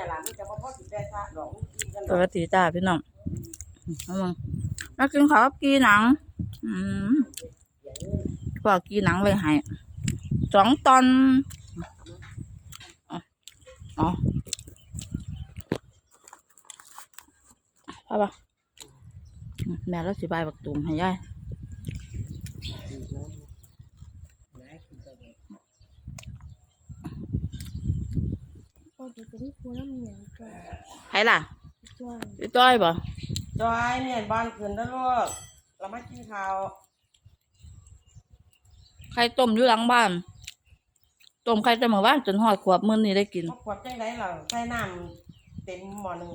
น่ะล่ะมันจะบ่พอสิแปะซะดอกมันกินกันปกติจ้าพี่น้องเอามามากินข้าวกับกีหนัง อืมพอกีหนังไว้ให้สองตอนอ๋ออ๋อพ่อปะแม่เราสิบายบักตุ่มให้ยาย ก็จะเป็นครูน้ำเหนียวก่อนให้ล่ะช่วยพี่ต้อยบ่จอยเนี่ยบ้านขึ้นแล้วลูกเรามากินข้าวไข่ต้มอยู่หลังบ้าน ต้มไข่แต่เมื่อวานจนหอดขวบมื้อนี้ได้กินพวกขวดจังไดล่ะใส่น้ำเต็มหม้อหนึง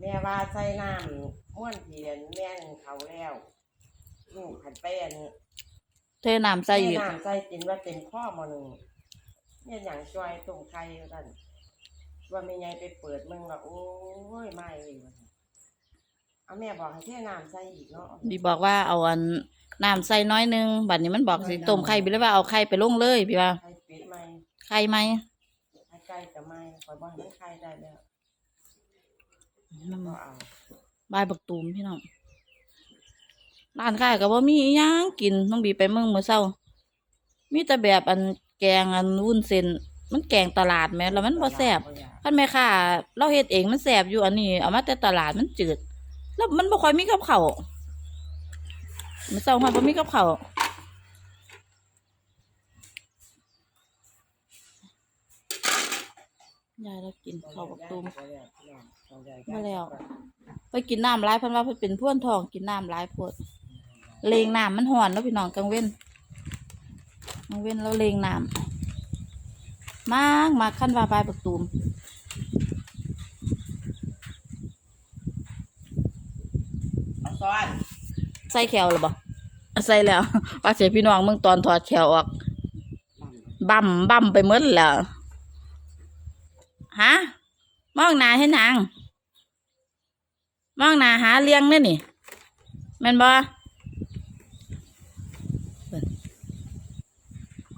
แม่ว่าใส่น้ำม้วนเทียนแม่นเขาแล้วลูกหันไปอันเทน้ำใส่อีก น้ำใส่กินว่าเต็มข้อหม้อหนึง เนี่ยอย่างจอยต้มไข่ท่านว่าไม่ไงไปเปิดมึงว่าโอ้ยไม่เลยว่าซั่นเอาแม่บอกให้เทน้ำใส่อีกเนาะบีบอกว่าเอาอันน้ำใส่น้อยหนึงบัดนี้มันบอกสิต้มไข่บีเลยว่าเอาไข่ไปลงเลยพี่ว่าไข่เป็ดไหมไข่ไหมไข่ไก่กับไหมคอยบอกให้มันไข่ได้แล้วมันก็เอาบายบักตูมพี่น้องร้านค้าก็บ่มีอิหยังกินต้องบีไปเมืองมื้อเช้ามีแต่แบบอัน แกงอันวุ้นเส้นมันแกงตลาดแหม่แล้วมันบ่แซ่บคันแม่ค้าเราเฮ็ดเองมันแซ่บอยู่อันนี้เอามาแต่ตลาดมันจืด แล้วมันบ่ค่อยมีกับข้าวมื้อเช้าฮอดบ่มีกับข้าวยายเรากินข้าวบักตูมมาแล้วไปกินน้ำร้ายเพันว่าเพิ่นเป็นพ่วนทองกินน้ำร้ายโพดเลงน้ำมันห่อนแล้วพี่น้องกลางเว้น กลางเว้นแล้วเลงน้ำมากมาขั้นว่าปลายประตูมเอาซ้อนใส่แขวหรือบ่ใส่แล้วว่าเสียพี่น้องมึงตอนถอดแขวออกบั่มบั่มไปหมดแล้วฮะมองหน้าให้นางมองหน้าหาเลี้ยงเนี่ยนี่แม่นบ่เบิ่น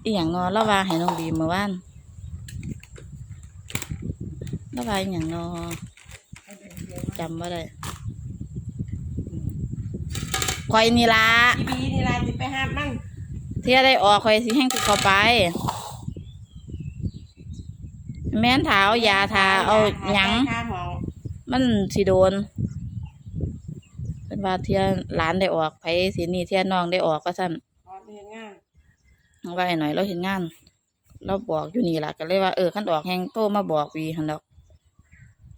อีหยังงอแล้วว่าให้น้องบีมเมื่อวานแล้วว่าอีหยังงอจำว่าได้คอยนี่ละอีบีนี่ล่ะสิไปหามันเที่ยได้ออกคอยสิแห้งติดเข้าไป แม่นเท้าเอายาทาเอาหยังค่าหมองมันสิโดนเป็นว่าเที่ยหลานได้ออกไผสินี่เที่ยน้องได้ออกก็สั่นขอเรียนงานว่า ไอ้หน่อยเราเห็นงาน เราบอกอยู่นี่ล่ะก็เลยว่าเออขั้นออกแหงโทรมาบอกวีหันดอก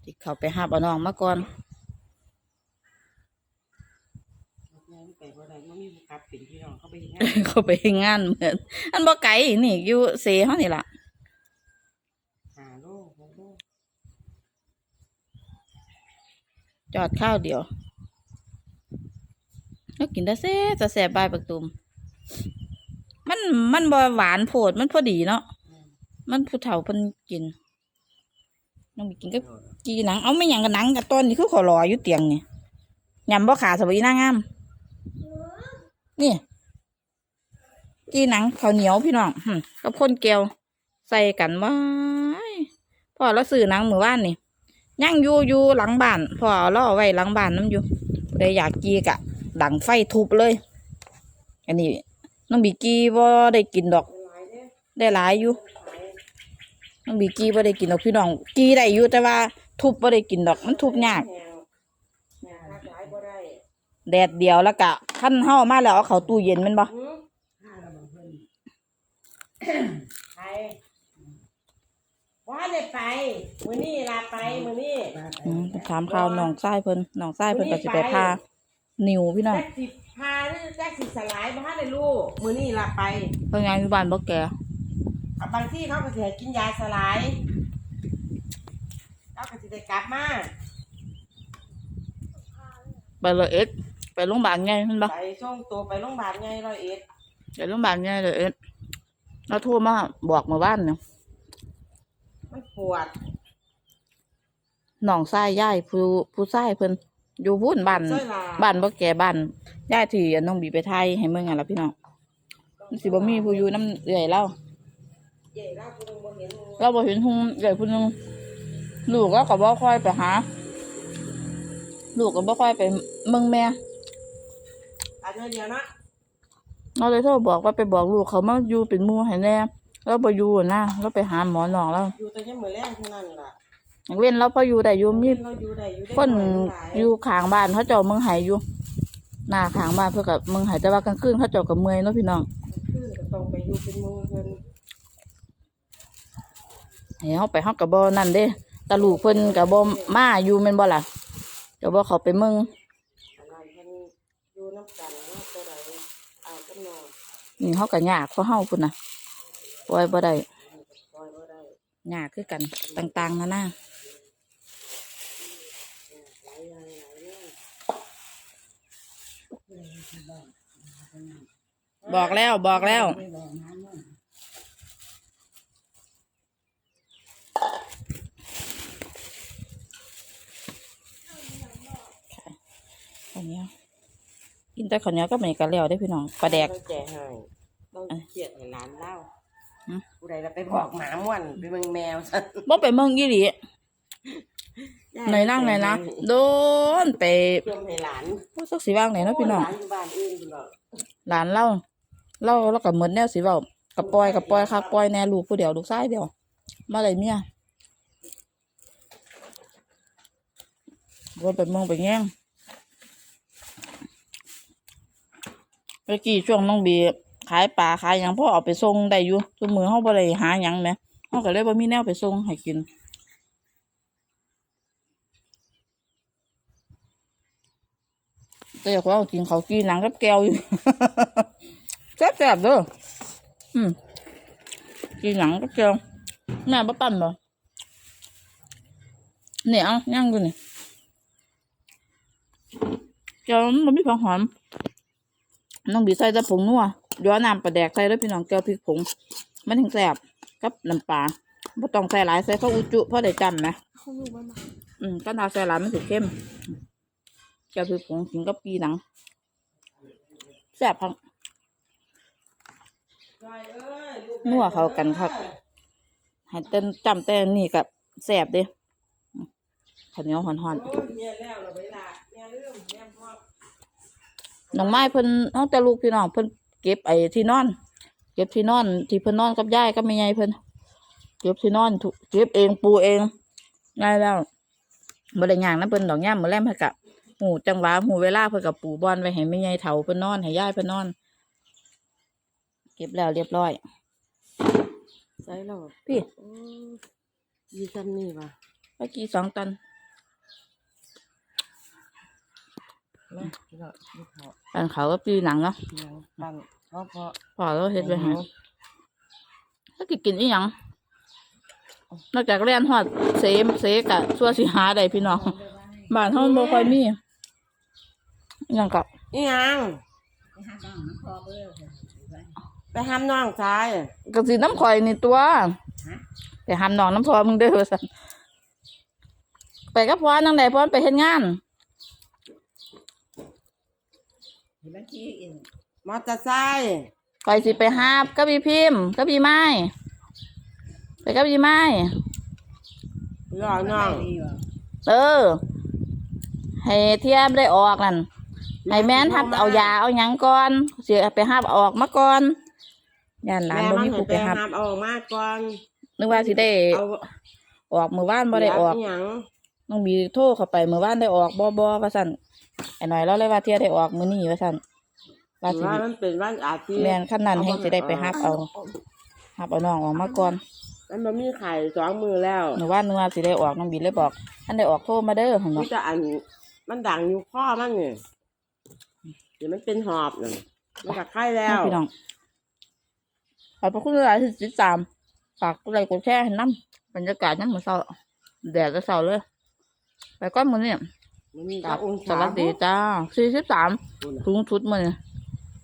ที่เขาไปหาเอาน้องมาก่อนแม่นไปบ่ได้มันมีผู้กลับเป็นพี่น้องเขาไปเฮ็ดงานเขาไปเฮ็ดงานเหมือนอันบ่ไกลนี่อยู่เซเฮานี่ล่ะหาโลหกโลจอดข้าวเดียวแล้วกินได้แซ่บจะแซ่บบายปักตุม มันมันบ่หวานโพดมันพอดีเนาะมันผู้เฒ่าเพิ่นกินน้องไปกินก็กีหนังเอาไม่หยังกับหนังกับต้นนี่คือขอรออยู่เตียงนี่ยำบ่ขาสวีนางงามนี่กีหนังข้าวเหนียวพี่น้องหึกับคนเกลียวใส่กันไว้พ่อเราซื้อหนังมือว่านนี่ย่างอยู่อยู่หลังบ้านพ่อเอาเราเอาไว้หลังบ้านน้ำอยู่เลยอยากกีกะ ดังไฟทุบเลย อันนี้ น้องบีกีบ่ได้กินดอกหลายเด้อได้หลายอยู่ น้องบีกี้บ่ได้กินดอกพี่น้อง กี้ได้อยู่แต่ว่าทุบบ่ได้กินดอกมันทุบยากแนวแนวหลายบ่ได้แดดเดียวแล้วก็ขั้นเฮามาแล้วเอาเข้าตู้เย็นแมันบ่หือไปว่าได้ไปมื้อนี้ล่ะไปมื้อนี้อืมไปถามข่าวน้องชายเพิ่นน้องชายเพิ่นก็สิไปพานิวพี่น้องแจ็คสิ พาหรือแจ็คสิสลายบ่ทันได้รู้มื้อนี้ล่ะไปเพิ่นงานอยู่บ้านบ่แก่อะบางที่เขาก็สิให้กินยาสลายเขาก็สิได้กลับมาไปเลยเอ็ดไปโรงพยาบาลใหญ่แม่นบ่ไปส่งตัวไปโรงพยาบาลไงร้อยเอ็ดไปโรงพยาบาลใหญ่เลยเอ็ดเราโทรมาบอกเมื่อวานเนี่ยมันปวดน้องชายยายผู้ผู้ชายเพิ่น อยู่พุ่นบ้านใช่ล่ะ บ้านบ่แก่บ้านยายที่น้องบีไปไทยให้เมืองอะล่ะพี่น้องมันสิบ่มีผู้อยู่น้ำเอื้อยเล่าใหญ่ล่าคุณบ่เห็นเราบ่เห็นหุงใหญ่พุ่นนึงลูกก็ก็บ่ค่อยไปหา ลูกก็บ่ค่อยไปเมืองแม่ อันเดียวนะเราเลยโทรบอกว่าไปบอกลูกเขามาอยู่เป็นหมู่ให้แน่เราบ่อยู่นะเราไปหาหมอน้องแล้วอยู่แต่ยังมือแรงเท่านั้นล่ะอย่าง เว้นเราพออยู่ได้อยู่มีเราอยู่ได้อยู่ได้คนอยู่ข้างบ้านเขาเจ้าเมืองไห้อยู่หน้าข้างบ้านเพื่อกับเมืองไห้แต่ว่ากลางคืนเขาเจ้ากับเมื่อยเนาะพี่น้องขึ้นก็ต้องไปอยู่เป็นมือเพิ่นให้เฮาไปเฮากับบ่นั่นเด้แตาลูกเพิ่นกับบ่มาอยู่แม่นบ่ล่ะก็บ่เขาไปเมืองอะไรเพิ่นอยู่น้ำกันเนาะตัวใดเอากำนองนี่เฮาก็ยากเพราะเฮาพุ่นน่ะปล่อยบ่ได้ปล่อยบ่ได้ยากคือกันต่างๆนานา หลายอย่างหลายเรื่องบอกแล้วบอกแล้วข้าวเหนียวกินแต่ข้าวเหนียวก็ไม่กันแล้วได้อพี่น้องปลาแดกต้องแจให้ต้องเครียดให้หลานเล่าหืม ผู้ใดเราไปบอกหมาม่วนไปเมืองแมวซะบ่ไปเมืองยี่หลี ไหนนั่งไหนนะโดนไปเพิ่มให้หลานว่าสักสีว่างไหนเนาะพี่น้องหลานอยู่บ้านอื่นพี่น้องหลานเล่าเล่าแล้วก็เหมือนแนวสีเว้ากับปล่อยกับปล่อยคักปล่อยแน่ลูกผู้เดียวลูกชายเดียว มาเลยเมียว่าไปเมืองไปแง่งเมื่อกี้ช่วงน้องบีขายปลาขายหยังพ่อเอาไปส่งได้อยู่ทุกมือเขาบ่ได้หาหยังแหมเขาก็เลยบ่มีแนวไปส่งให้กิน แต่เขาเอากินเขาวกินหนังกับแก้วอยู่แซ่บๆเด้ออืมกินหนังกับแก้วแม่บ่ปั้นบ่เนี่ยเอาย่างดูนี่แก้วมันบ่มีผักหอมน้องบีใส่แต่ผงนัวย้อนน้ำปลาแดกใส่แล้วพี่น้องแก้วพริกผง มันถึงแซ่บกับน้ำปลาบ่ต้องใส่หลายใส่ข้าวอุจุเพราะได้จำนะเขาอยู่บ้านมาอืมก็นาใส่หลายมันสิเข้ม แก้วพริกผงกินกับปีหนังแซ่บพังนัวเข้ากันครับให้เต้นจำแต่นี่กับแซ่บเด้ข้าวเหนียวหอนโอ้ยเนี่ยแล้วเราไปละเนี่ยเรื่องเนี่ยพ่อๆน้องไม้เพิ่นน้องแต่ลูกพี่น้องเพิ่นเก็บไอ้ที่นอน เก็บที่นอน ที่เพิ่นนอนกับยายกับแม่ยายเพิ่นเก็บที่นอนเก็บเองปูเองง่ายแล้วบ่ได้ย่างนะเพิ่นดอกย่ามมื้อแลมให้กะ หูจังหวะหูเวลาเพิ่นกับปูบอนไว้ให้แม่ยายเฒ่าเพิ่นนอนให้ยายเพิ่นนอน เก็บแล้วเรียบร้อยใส่แล้วพี่โอ้ยยี่ซ้ำนี่ป่ะเมื่อกี้สองตันมาพี่น้องนี่เขาปันเขาก็ปีหนังเนาะหนังตั้งเขาเพาะพอแล้วเฮ็ดไปให้ถ้ากินกินอีหยังนอกจากเรียนฮอดเสมเสกะชั่วสิหาได้พี่น้องบ้านเฮาบ่ค่อยมีอิห ยังก็อีหยังไปห้ามน้องชายก็สิน้ำข่อยนี่ตัวไปหามน้องน้ำพอมึงเด้อว่าซั่นไปกับพ่อนั่งใดพ่อไปเฮ็ดงานมอเตอร์ไซค์ข่อยสิไปหาบกับพี่พิมพ์กับพี่ไม้ไปกับพี่ไม้รอน้องเออให้เทียบได้ออกนั่น ให้แม่นทับเอายาเอาหยังก่อนเสียไปหับออกมาก่อนย่านหลานแม่บ่มันมีให้ผู้ไปไปหับห้ามเอาออกมาก่อนนึกว่าสิได้เอาออกมือว่านบ่ได้ออกหยังน้องบีโทรเข้าไปมือว่านได้ออกบ่บ่ว่าซั่นไอ้หน่อยเราเลยว่าเทียได้ออกมื้อนี้ว่าซั่นว่าสิว่ามันเป็นวันอาทิตย์แม่นคันนั้นให้สิได้ไปหับเอาหับเอาน้องออกมาก่อนมันบ่มีไข่สองมือแล้วหนูว่านึกว่าสิได้ออกน้องบีเลยบอกอันได้ออกโทรมาเด้อหั่นมัเนาะนจะอันมันดังอยู่ข้อมันนี่ เดี๋ยวมันเป็นหอบนั่นมันจะไข้แล้วพี่น้องขอบพระคุณหลายที่ติดตามฝากกดไลค์กดแชร์ให้น้ำบรรยากาศน้ำเหมือนเช้าแดดก็เช้าเลย ไปก้อนมือนี่มันมีครัจับกองสศาวัสดีจ้าสี่สิบสามพุ่นน่ะสูงสุดมือ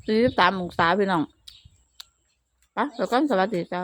สี่สิบสามองศาพี่น้องไปไปก้อนสวัสดีจ้า